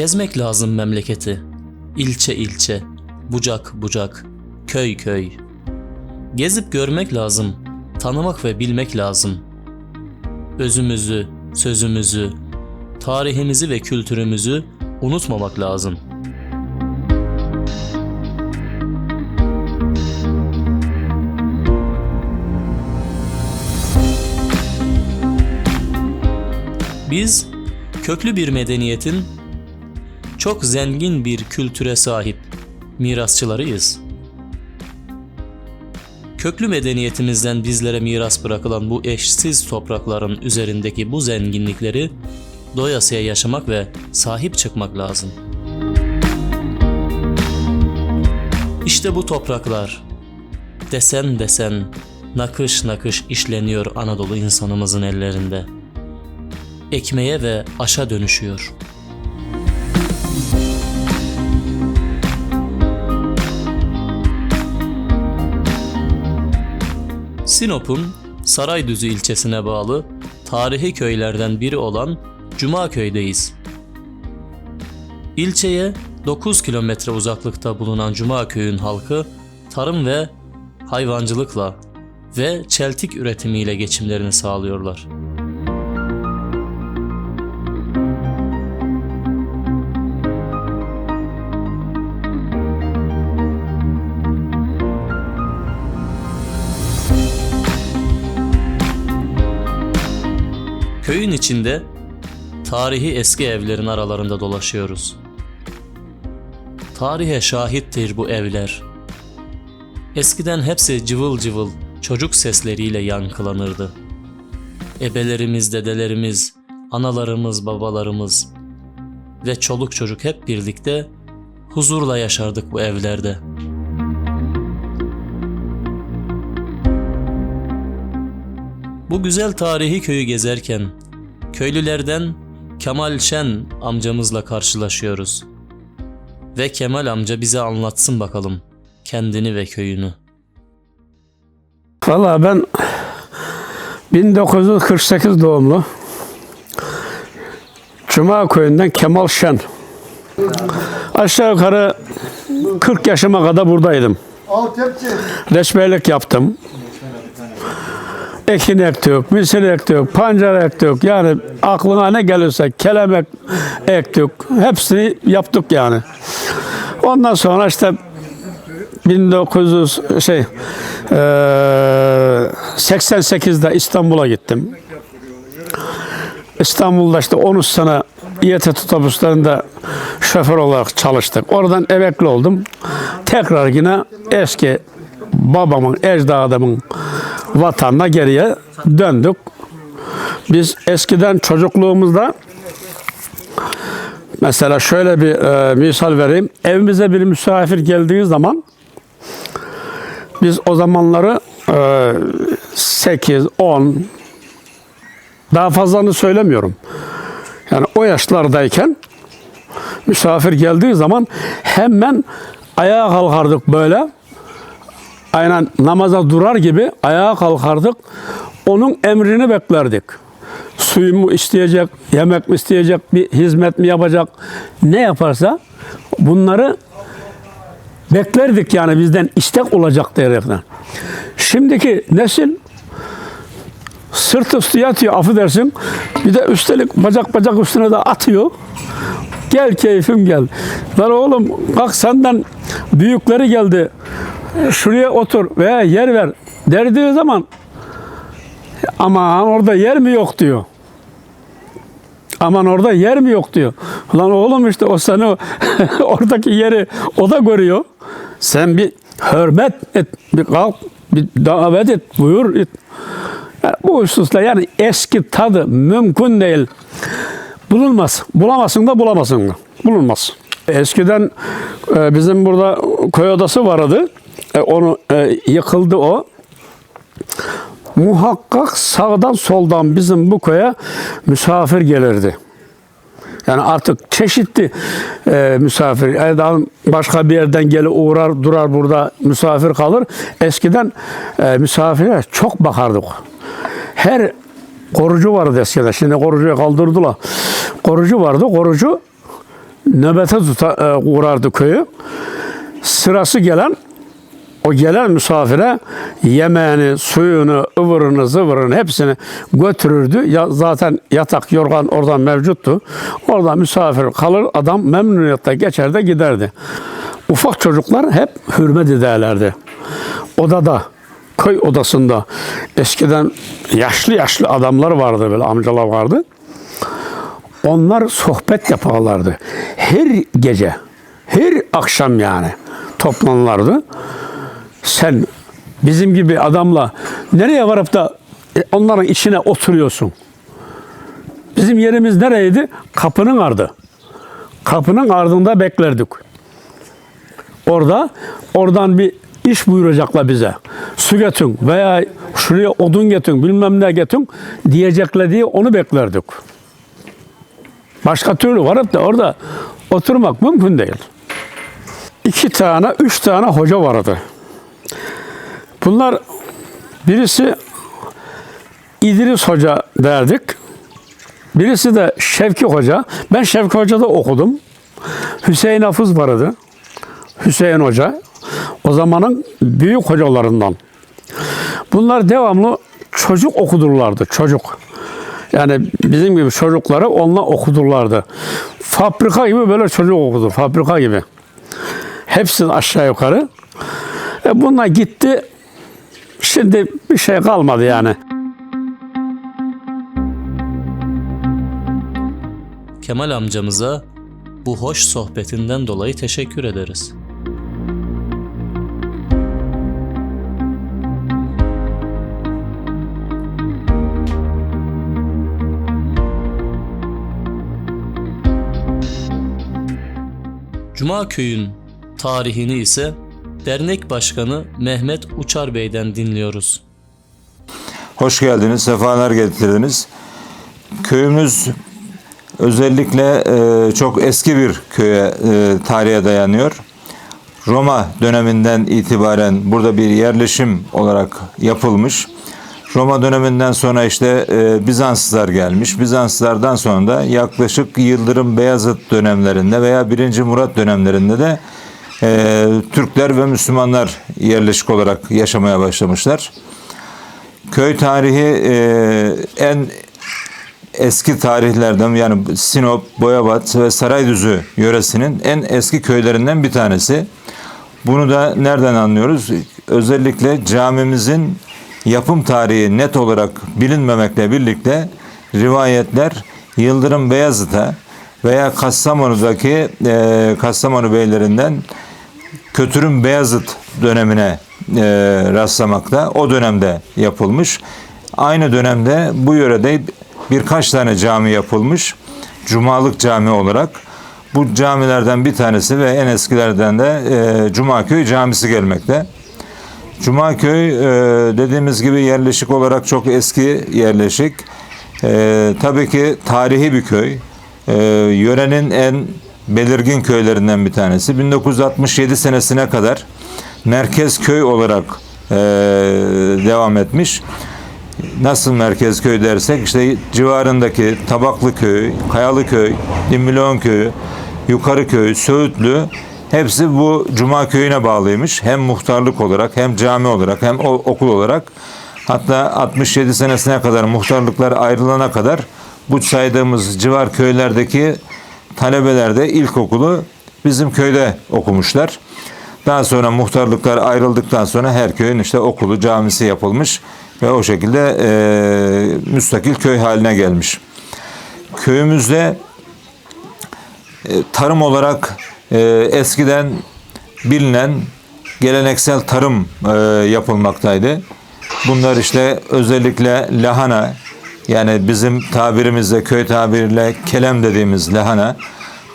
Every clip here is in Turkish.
Gezmek lazım memleketi. İlçe ilçe, bucak bucak, köy köy. Gezip görmek lazım, tanımak ve bilmek lazım. Özümüzü, sözümüzü, tarihimizi ve kültürümüzü unutmamak lazım. Biz köklü bir medeniyetin çok zengin bir kültüre sahip mirasçılarıyız. Köklü medeniyetimizden bizlere miras bırakılan bu eşsiz toprakların üzerindeki bu zenginlikleri doyasıya yaşamak ve sahip çıkmak lazım. İşte bu topraklar desen desen nakış nakış işleniyor Anadolu insanımızın ellerinde. Ekmeğe ve aşa dönüşüyor. Sinop'un Saraydüzü ilçesine bağlı tarihi köylerden biri olan Cuma'köy'deyiz. İlçeye 9 kilometre uzaklıkta bulunan Cuma'köy'ün halkı tarım ve hayvancılıkla ve çeltik üretimiyle geçimlerini sağlıyorlar. Köyün içinde tarihi eski evlerin aralarında dolaşıyoruz. Tarihe şahittir bu evler. Eskiden hepsi cıvıl cıvıl çocuk sesleriyle yankılanırdı. Ebelerimiz, dedelerimiz, analarımız, babalarımız ve çoluk çocuk hep birlikte huzurla yaşardık bu evlerde. Bu güzel tarihi köyü gezerken köylülerden Kemal Şen amcamızla karşılaşıyoruz. Ve Kemal amca bize anlatsın bakalım kendini ve köyünü. Valla ben 1948 doğumlu. Cuma köyünden Kemal Şen. Aşağı yukarı 40 yaşıma kadar buradaydım. Reçberlik yaptım. Ekin ektik, misir ektik, pancar ektik. Yani aklına ne gelirse kelemek ektik. Hepsini yaptık yani. Ondan sonra işte 1900 şey eee 88'de İstanbul'a gittim. İstanbul'da işte 13 sene İETT otobüslerinde şoför olarak çalıştık. Oradan emekli oldum. Tekrar yine eski babamın, ecdadımın vatanına geriye döndük. Biz eskiden çocukluğumuzda mesela şöyle bir e, misal vereyim. Evimize bir misafir geldiği zaman biz o zamanları e, 8, 10 daha fazlasını söylemiyorum. Yani o yaşlardayken misafir geldiği zaman hemen ayağa kalkardık böyle. Aynen namaza durar gibi ayağa kalkardık. Onun emrini beklerdik. Suyu mu isteyecek, yemek mi isteyecek, bir hizmet mi yapacak, ne yaparsa bunları beklerdik yani bizden istek olacak diyerekten. Şimdiki nesil sırt üstü yatıyor affedersin. Bir de üstelik bacak bacak üstüne de atıyor. Gel keyfim gel. Lan oğlum kalk senden büyükleri geldi. Şuraya otur veya yer ver derdiği zaman aman orada yer mi yok diyor. Aman orada yer mi yok diyor. Lan oğlum işte o seni oradaki yeri o da görüyor. Sen bir hürmet et, bir kalk, bir davet et, buyur et. Yani bu hususla yani eski tadı mümkün değil. Bulunmaz. Bulamazsın da bulamazsın da. Bulunmaz. Eskiden e, bizim burada köy odası vardı. E, onu e, yıkıldı o. Muhakkak sağdan soldan bizim bu köye misafir gelirdi. Yani artık çeşitli e, misafir. Adam başka bir yerden gelir uğrar durar burada misafir kalır. Eskiden e, misafire çok bakardık. Her korucu vardı eskiden. Şimdi korucuyu kaldırdılar. Korucu vardı. Korucu nöbete tuta, e, uğrardı köyü. Sırası gelen o gelen misafire yemeğini, suyunu, ıvırını, zıvırını hepsini götürürdü. Ya, zaten yatak, yorgan oradan mevcuttu. Orada misafir kalır, adam memnuniyetle geçer de giderdi. Ufak çocuklar hep hürmet ederlerdi. Odada, köy odasında eskiden yaşlı yaşlı adamlar vardı böyle amcalar vardı. Onlar sohbet yaparlardı. Her gece, her akşam yani toplanırlardı. Sen bizim gibi adamla nereye varıp da e, onların içine oturuyorsun? Bizim yerimiz nereydi? Kapının ardı. Kapının ardında beklerdik. Orada, oradan bir iş buyuracaklar bize. Su getirin veya şuraya odun getirin, bilmem ne getirin diyecekler diye onu beklerdik. Başka türlü varıp da orada oturmak mümkün değil. İki tane, üç tane hoca vardı. Bunlar birisi İdris Hoca derdik. Birisi de Şevki Hoca. Ben Şevki Hoca'da okudum. Hüseyin Hafız vardı. Hüseyin Hoca. O zamanın büyük hocalarından. Bunlar devamlı çocuk okudurlardı. Çocuk. Yani bizim gibi çocukları onunla okudurlardı. Fabrika gibi böyle çocuk okudu. Fabrika gibi. Hepsini aşağı yukarı. E bunlar gitti. Şimdi bir şey kalmadı yani. Kemal amcamıza bu hoş sohbetinden dolayı teşekkür ederiz. Cuma köyün tarihini ise dernek başkanı Mehmet Uçar Bey'den dinliyoruz. Hoş geldiniz, sefalar getirdiniz. Köyümüz özellikle e, çok eski bir köye, e, tarihe dayanıyor. Roma döneminden itibaren burada bir yerleşim olarak yapılmış. Roma döneminden sonra işte e, Bizanslılar gelmiş. Bizanslılardan sonra da yaklaşık Yıldırım Beyazıt dönemlerinde veya 1. Murat dönemlerinde de e, Türkler ve Müslümanlar yerleşik olarak yaşamaya başlamışlar. Köy tarihi e, en eski tarihlerden yani Sinop, Boyabat ve Saraydüzü yöresinin en eski köylerinden bir tanesi. Bunu da nereden anlıyoruz? Özellikle camimizin yapım tarihi net olarak bilinmemekle birlikte rivayetler Yıldırım Beyazıt'a veya Kastamonu'daki e, Kastamonu beylerinden Kötürüm Beyazıt dönemine e, rastlamakta. O dönemde yapılmış. Aynı dönemde bu yörede birkaç tane cami yapılmış. Cumalık cami olarak. Bu camilerden bir tanesi ve en eskilerden de e, Cumaköy Camisi gelmekte. Cumaköy e, dediğimiz gibi yerleşik olarak çok eski yerleşik. E, tabii ki tarihi bir köy. E, yörenin en belirgin köylerinden bir tanesi. 1967 senesine kadar merkez köy olarak e, devam etmiş. Nasıl merkez köy dersek işte civarındaki Tabaklı köy, Kayalı köy, Dimilon köyü, Yukarı köy, Söğütlü hepsi bu Cuma köyüne bağlıymış. Hem muhtarlık olarak hem cami olarak hem okul olarak. Hatta 67 senesine kadar muhtarlıklar ayrılana kadar bu saydığımız civar köylerdeki talebeler de ilkokulu bizim köyde okumuşlar. Daha sonra muhtarlıklar ayrıldıktan sonra her köyün işte okulu, camisi yapılmış ve o şekilde e, müstakil köy haline gelmiş. Köyümüzde e, tarım olarak e, eskiden bilinen geleneksel tarım e, yapılmaktaydı. Bunlar işte özellikle lahana yani bizim tabirimizde köy tabiriyle kelem dediğimiz lahana,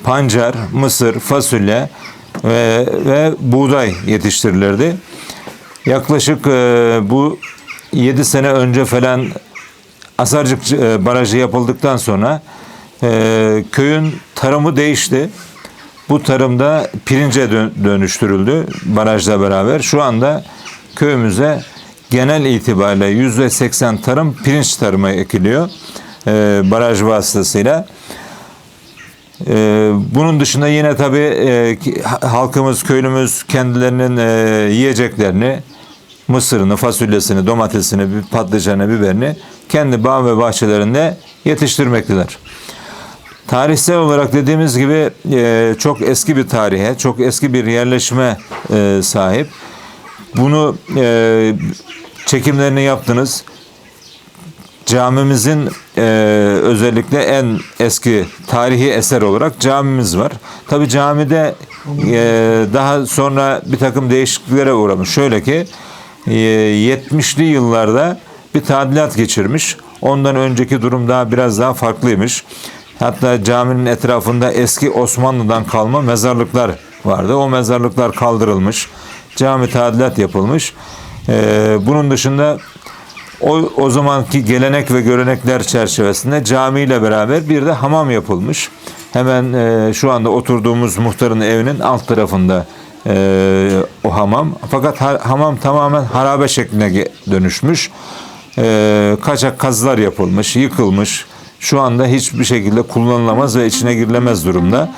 pancar, mısır, fasulye ve, ve buğday yetiştirilirdi. Yaklaşık e, bu 7 sene önce falan Asarcık e, Barajı yapıldıktan sonra e, köyün tarımı değişti. Bu tarımda pirince dön- dönüştürüldü barajla beraber. Şu anda köyümüze genel itibariyle yüzde seksen tarım pirinç tarımı ekiliyor e, baraj vasıtasıyla. Ee, bunun dışında yine tabii e, halkımız, köylümüz kendilerinin e, yiyeceklerini, mısırını, fasulyesini, domatesini, patlıcanı, biberini kendi bağ ve bahçelerinde yetiştirmektedir. Tarihsel olarak dediğimiz gibi e, çok eski bir tarihe, çok eski bir yerleşme e, sahip. Bunu e, çekimlerini yaptınız. Camimizin e, özellikle en eski tarihi eser olarak camimiz var. Tabi camide e, daha sonra bir takım değişikliklere uğramış. Şöyle ki e, 70'li yıllarda bir tadilat geçirmiş. Ondan önceki durum daha biraz daha farklıymış. Hatta caminin etrafında eski Osmanlı'dan kalma mezarlıklar vardı. O mezarlıklar kaldırılmış. Cami tadilat yapılmış. E, bunun dışında o, o zamanki gelenek ve görenekler çerçevesinde camiyle beraber bir de hamam yapılmış. Hemen e, şu anda oturduğumuz muhtarın evinin alt tarafında e, o hamam. Fakat ha- hamam tamamen harabe şekline dönüşmüş. E, kaçak kazılar yapılmış, yıkılmış. Şu anda hiçbir şekilde kullanılamaz ve içine girilemez durumda.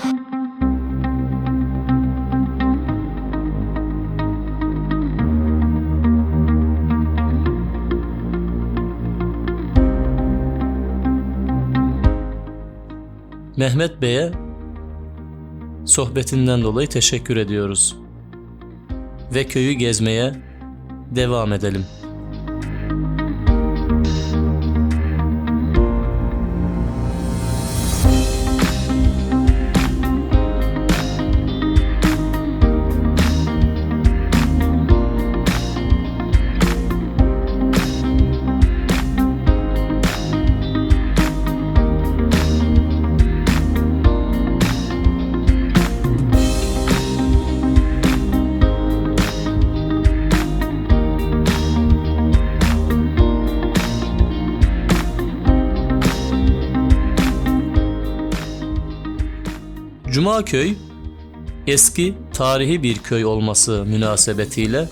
Mehmet Bey'e sohbetinden dolayı teşekkür ediyoruz. Ve köyü gezmeye devam edelim. Cumaköy eski tarihi bir köy olması münasebetiyle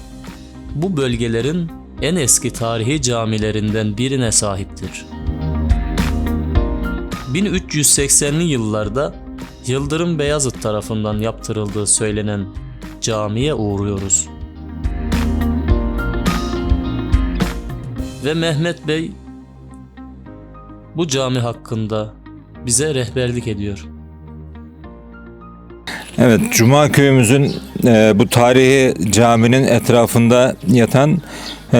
bu bölgelerin en eski tarihi camilerinden birine sahiptir. 1380'li yıllarda Yıldırım Beyazıt tarafından yaptırıldığı söylenen camiye uğruyoruz. Ve Mehmet Bey bu cami hakkında bize rehberlik ediyor. Evet, Cuma köyümüzün e, bu tarihi caminin etrafında yatan e,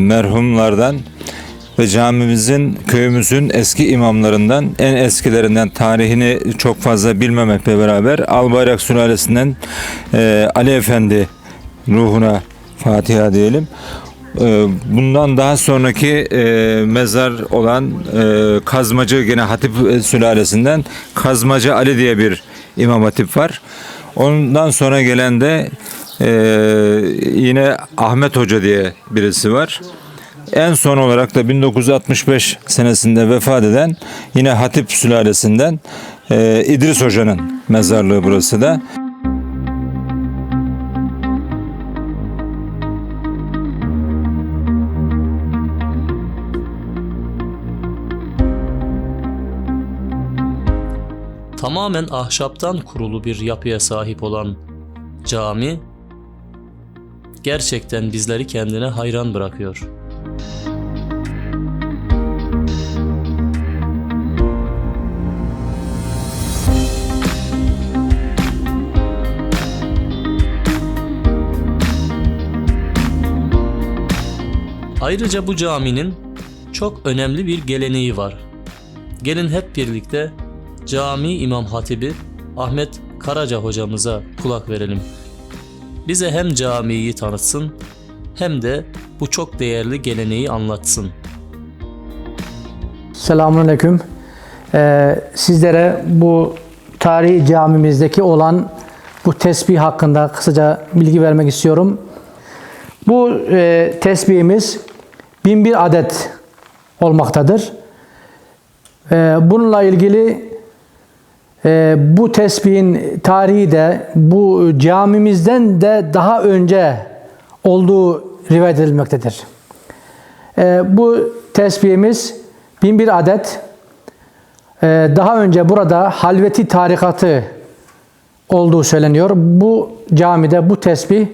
merhumlardan ve camimizin, köyümüzün eski imamlarından, en eskilerinden tarihini çok fazla bilmemekle beraber Albayrak sülalesinden e, Ali Efendi ruhuna Fatiha diyelim. E, Bundan daha sonraki e, mezar olan e, Kazmacı gene Hatip sülalesinden Kazmacı Ali diye bir İmam Hatip var. Ondan sonra gelen de e, yine Ahmet Hoca diye birisi var. En son olarak da 1965 senesinde vefat eden yine Hatip sülalesinden e, İdris Hoca'nın mezarlığı burası da. Tamamen ahşaptan kurulu bir yapıya sahip olan cami gerçekten bizleri kendine hayran bırakıyor. Ayrıca bu caminin çok önemli bir geleneği var. Gelin hep birlikte Cami İmam Hatibi Ahmet Karaca hocamıza kulak verelim. Bize hem camiyi tanıtsın hem de bu çok değerli geleneği anlatsın. Selamünaleyküm. Ee, sizlere bu tarihi camimizdeki olan bu tesbih hakkında kısaca bilgi vermek istiyorum. Bu e, tesbihimiz 1001 adet olmaktadır. Ee, bununla ilgili e, bu tesbihin tarihi de bu camimizden de daha önce olduğu rivayet edilmektedir. Ee, bu tesbihimiz 1001 adet e, daha önce burada halveti tarikatı olduğu söyleniyor. Bu camide bu tesbih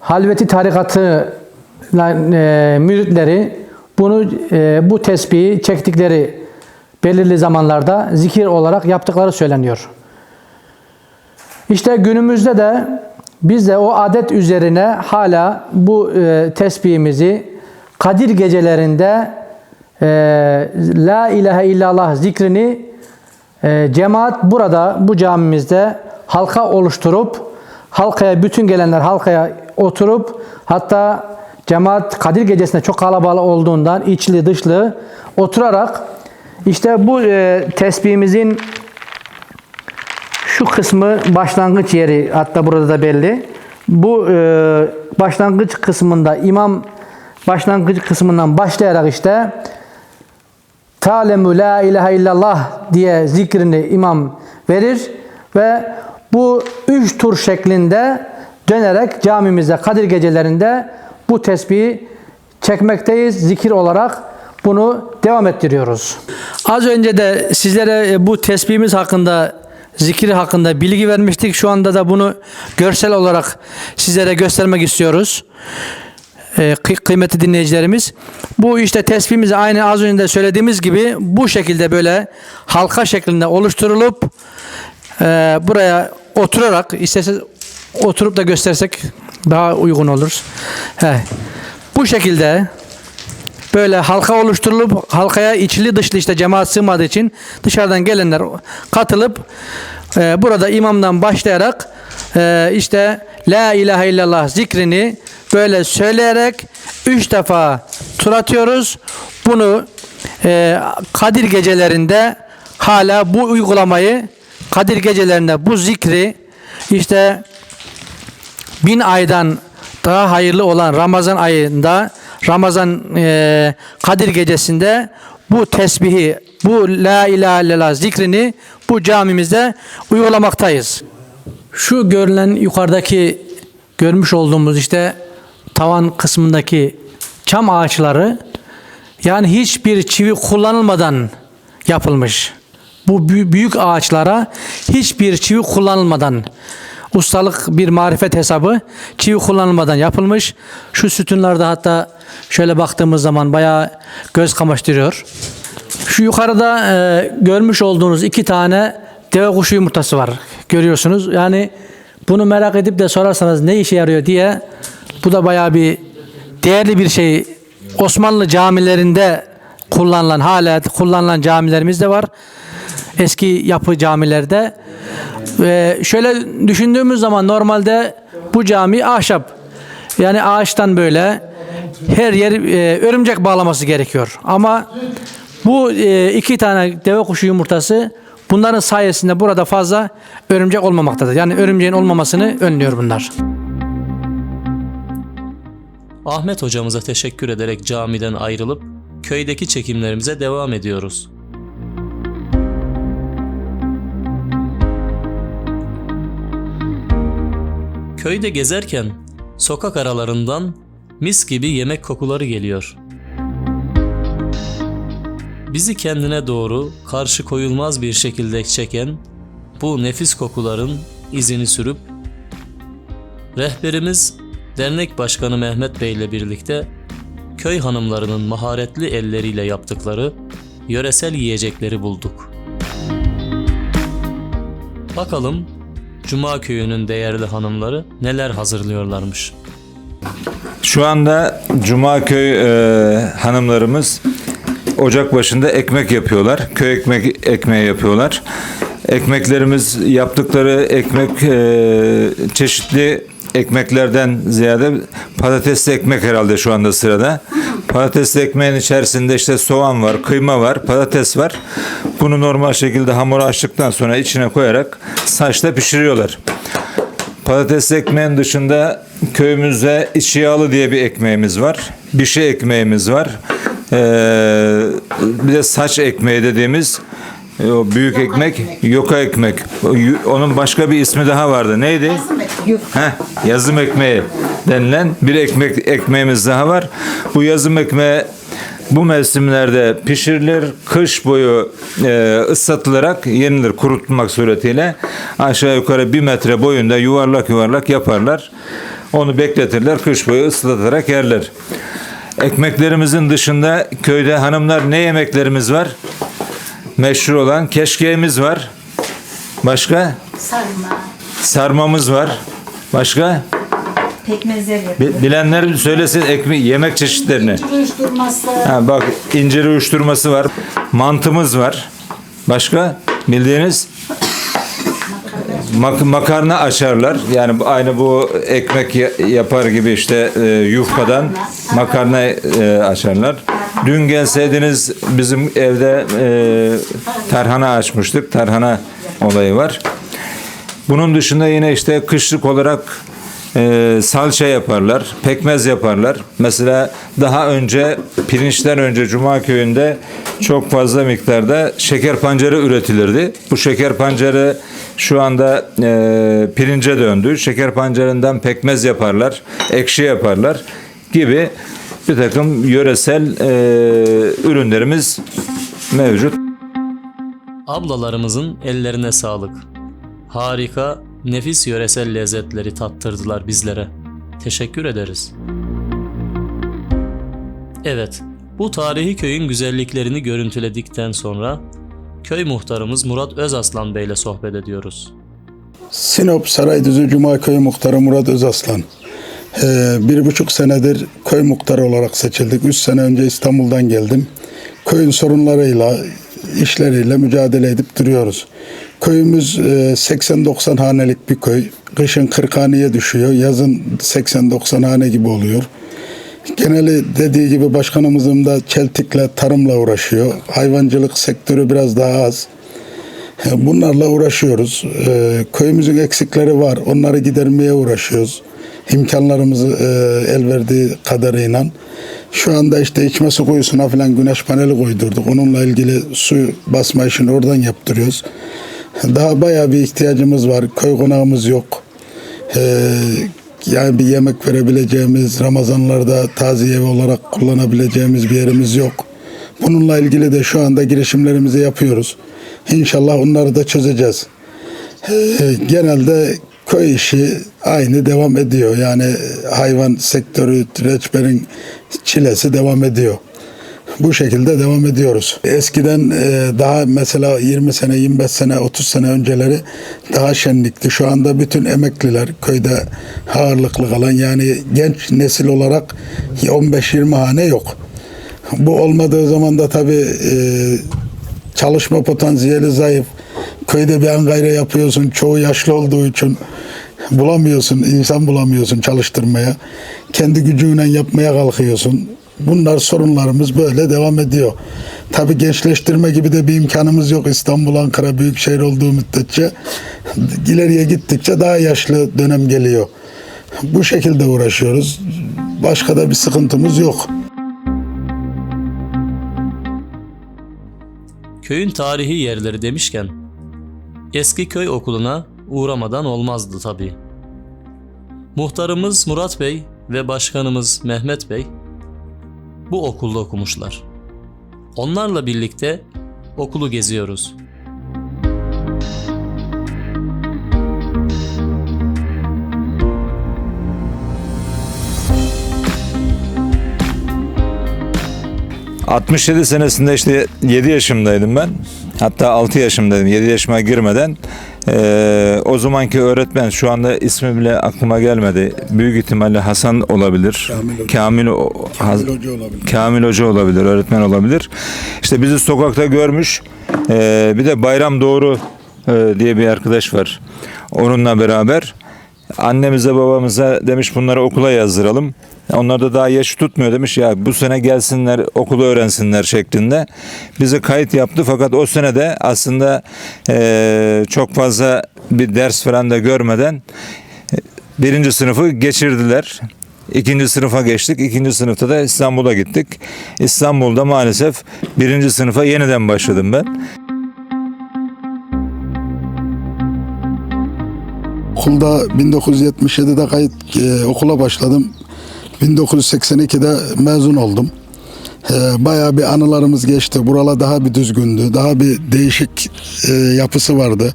halveti tarikatı e, müritleri bunu e, bu tesbihi çektikleri belirli zamanlarda zikir olarak yaptıkları söyleniyor. İşte günümüzde de biz de o adet üzerine hala bu e, tesbihimizi Kadir gecelerinde e, La ilahe illallah zikrini e, cemaat burada bu camimizde halka oluşturup halkaya bütün gelenler halkaya oturup hatta cemaat Kadir gecesinde çok kalabalık olduğundan içli dışlı oturarak işte bu e, tesbihimizin şu kısmı başlangıç yeri hatta burada da belli. Bu e, başlangıç kısmında imam başlangıç kısmından başlayarak işte Talemu la ilahe illallah diye zikrini imam verir ve bu üç tur şeklinde dönerek camimizde Kadir gecelerinde bu tesbihi çekmekteyiz zikir olarak bunu devam ettiriyoruz. Az önce de sizlere e, bu tesbihimiz hakkında zikir hakkında bilgi vermiştik. Şu anda da bunu görsel olarak sizlere göstermek istiyoruz. Ee, kıy- kıymetli dinleyicilerimiz. Bu işte tesbihimiz aynı az önce de söylediğimiz gibi bu şekilde böyle halka şeklinde oluşturulup e, buraya oturarak isterseniz oturup da göstersek daha uygun olur. He. Bu şekilde böyle halka oluşturulup halkaya içli dışlı işte cemaat sığmadığı için dışarıdan gelenler katılıp e, burada imamdan başlayarak e, işte La ilahe illallah zikrini böyle söyleyerek üç defa tur atıyoruz. Bunu e, Kadir gecelerinde hala bu uygulamayı Kadir gecelerinde bu zikri işte bin aydan daha hayırlı olan Ramazan ayında Ramazan e, Kadir gecesinde bu tesbihi bu la ilahe illallah zikrini bu camimizde uygulamaktayız. Şu görülen yukarıdaki görmüş olduğumuz işte tavan kısmındaki çam ağaçları yani hiçbir çivi kullanılmadan yapılmış. Bu bü- büyük ağaçlara hiçbir çivi kullanılmadan ustalık bir marifet hesabı çivi kullanılmadan yapılmış. Şu sütunlarda hatta şöyle baktığımız zaman bayağı göz kamaştırıyor. Şu yukarıda e, görmüş olduğunuz iki tane deve kuşu yumurtası var. Görüyorsunuz. Yani bunu merak edip de sorarsanız ne işe yarıyor diye bu da bayağı bir değerli bir şey. Osmanlı camilerinde kullanılan hala kullanılan camilerimiz de var. Eski yapı camilerde. Ve şöyle düşündüğümüz zaman normalde bu cami ahşap. Yani ağaçtan böyle her yer e, örümcek bağlaması gerekiyor. Ama bu e, iki tane deve kuşu yumurtası bunların sayesinde burada fazla örümcek olmamaktadır. Yani örümceğin olmamasını önlüyor bunlar. Ahmet hocamıza teşekkür ederek camiden ayrılıp köydeki çekimlerimize devam ediyoruz. Köyde gezerken sokak aralarından mis gibi yemek kokuları geliyor. Bizi kendine doğru karşı koyulmaz bir şekilde çeken bu nefis kokuların izini sürüp Rehberimiz dernek başkanı Mehmet Bey ile birlikte köy hanımlarının maharetli elleriyle yaptıkları yöresel yiyecekleri bulduk. Bakalım Cuma köyünün değerli hanımları neler hazırlıyorlarmış. Şu anda Cumaköy e, hanımlarımız ocak başında ekmek yapıyorlar. Köy ekmek ekmeği yapıyorlar. Ekmeklerimiz yaptıkları ekmek e, çeşitli ekmeklerden ziyade patatesli ekmek herhalde şu anda sırada. Patatesli ekmeğin içerisinde işte soğan var, kıyma var, patates var. Bunu normal şekilde hamuru açtıktan sonra içine koyarak saçta pişiriyorlar. Patates ekmeğin dışında köyümüzde içi yağlı diye bir ekmeğimiz var. Bir şey ekmeğimiz var. Ee, bir de saç ekmeği dediğimiz o büyük ekmek, yoka ekmek. O yu- Onun başka bir ismi daha vardı. Neydi? Heh, yazım ekmeği denilen bir ekmek ekmeğimiz daha var. Bu yazım ekmeği bu mevsimlerde pişirilir, kış boyu e, ıslatılarak yenilir kurutulmak suretiyle aşağı yukarı bir metre boyunda yuvarlak yuvarlak yaparlar. Onu bekletirler, kış boyu ıslatarak yerler. Ekmeklerimizin dışında köyde hanımlar ne yemeklerimiz var? Meşhur olan keşkeğimiz var. Başka? Sarma, Sarmamız var. Başka? pekmezler yapılır. Bi- Bilenler söylesin ekmek yemek çeşitlerini. Uyuşturması, Ha, bak incir uyuşturması var. Mantımız var. Başka bildiğiniz Mak- makarna açarlar. Yani aynı bu ekmek ya- yapar gibi işte e, yufkadan makarna e, açarlar. Dün gelseydiniz bizim evde e, tarhana açmıştık. Tarhana olayı var. Bunun dışında yine işte kışlık olarak e, salça yaparlar, pekmez yaparlar. Mesela daha önce pirinçten önce Cuma köyünde çok fazla miktarda şeker pancarı üretilirdi. Bu şeker pancarı şu anda e, pirince döndü. Şeker pancarından pekmez yaparlar, ekşi yaparlar gibi bir takım yöresel e, ürünlerimiz mevcut. Ablalarımızın ellerine sağlık. Harika, nefis yöresel lezzetleri tattırdılar bizlere. Teşekkür ederiz. Evet, bu tarihi köyün güzelliklerini görüntüledikten sonra köy muhtarımız Murat Özaslan Bey ile sohbet ediyoruz. Sinop Saraydüzü Cuma Köyü Muhtarı Murat Özaslan. Ee, bir buçuk senedir köy muhtarı olarak seçildik. Üç sene önce İstanbul'dan geldim. Köyün sorunlarıyla, işleriyle mücadele edip duruyoruz. Köyümüz e, 80-90 hanelik bir köy. Kışın 40 haneye düşüyor. Yazın 80-90 hane gibi oluyor. Geneli dediği gibi başkanımızın da çeltikle, tarımla uğraşıyor. Hayvancılık sektörü biraz daha az. Bunlarla uğraşıyoruz. Ee, köyümüzün eksikleri var. Onları gidermeye uğraşıyoruz. İmkanlarımızı e, el verdiği kadarıyla. Şu anda işte içme su kuyusuna falan güneş paneli koydurduk. Onunla ilgili su basma işini oradan yaptırıyoruz. Daha bayağı bir ihtiyacımız var. Köy konağımız yok. Ee, yani bir yemek verebileceğimiz, Ramazanlarda taziye olarak kullanabileceğimiz bir yerimiz yok. Bununla ilgili de şu anda girişimlerimizi yapıyoruz. İnşallah onları da çözeceğiz. Ee, genelde köy işi aynı devam ediyor. Yani hayvan sektörü, reçberin çilesi devam ediyor. Bu şekilde devam ediyoruz. Eskiden e, daha mesela 20 sene, 25 sene, 30 sene önceleri daha şenlikti. Şu anda bütün emekliler köyde ağırlıklı kalan yani genç nesil olarak 15-20 hane yok. Bu olmadığı zaman da tabii e, çalışma potansiyeli zayıf. Köyde bir angayre yapıyorsun. Çoğu yaşlı olduğu için bulamıyorsun. insan bulamıyorsun çalıştırmaya. Kendi gücünle yapmaya kalkıyorsun. Bunlar sorunlarımız böyle devam ediyor. Tabii gençleştirme gibi de bir imkanımız yok İstanbul, Ankara büyükşehir olduğu müddetçe. İleriye gittikçe daha yaşlı dönem geliyor. Bu şekilde uğraşıyoruz. Başka da bir sıkıntımız yok. Köyün tarihi yerleri demişken, eski köy okuluna uğramadan olmazdı tabii. Muhtarımız Murat Bey ve başkanımız Mehmet Bey bu okulda okumuşlar. Onlarla birlikte okulu geziyoruz. Hı. 67 senesinde işte 7 yaşımdaydım ben. Hatta 6 yaşımdaydım. 7 yaşıma girmeden. Ee, o zamanki öğretmen şu anda ismi bile aklıma gelmedi. Büyük ihtimalle Hasan olabilir. Kamil Hoca. Kamil, o- Kamil Hoca olabilir. Kamil Hoca olabilir, öğretmen olabilir. İşte bizi sokakta görmüş. Ee, bir de Bayram Doğru e, diye bir arkadaş var. Onunla beraber annemize babamıza demiş bunları okula yazdıralım. Onlar da daha yaş tutmuyor demiş ya bu sene gelsinler okulu öğrensinler şeklinde. Bize kayıt yaptı fakat o sene de aslında e, çok fazla bir ders falan da görmeden birinci sınıfı geçirdiler. İkinci sınıfa geçtik. İkinci sınıfta da İstanbul'a gittik. İstanbul'da maalesef birinci sınıfa yeniden başladım ben. Okulda 1977'de kayıt e, okula başladım. 1982'de mezun oldum. Ee, bayağı bir anılarımız geçti. Buralar daha bir düzgündü. Daha bir değişik e, yapısı vardı.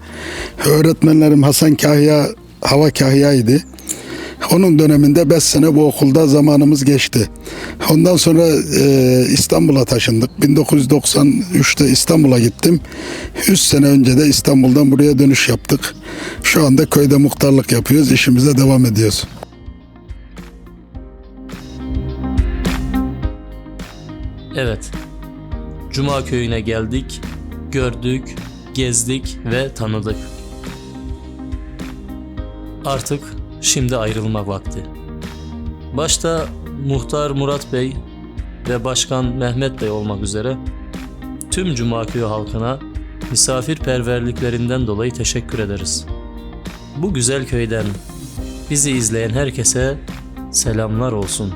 Öğretmenlerim Hasan Kahya, Hava Kahya'ydı. Onun döneminde 5 sene bu okulda zamanımız geçti. Ondan sonra e, İstanbul'a taşındık. 1993'te İstanbul'a gittim. 3 sene önce de İstanbul'dan buraya dönüş yaptık. Şu anda köyde muhtarlık yapıyoruz. İşimize devam ediyoruz. Evet. Cuma köyüne geldik, gördük, gezdik ve tanıdık. Artık şimdi ayrılmak vakti. Başta Muhtar Murat Bey ve Başkan Mehmet Bey olmak üzere tüm Cuma köyü halkına misafirperverliklerinden dolayı teşekkür ederiz. Bu güzel köyden bizi izleyen herkese selamlar olsun.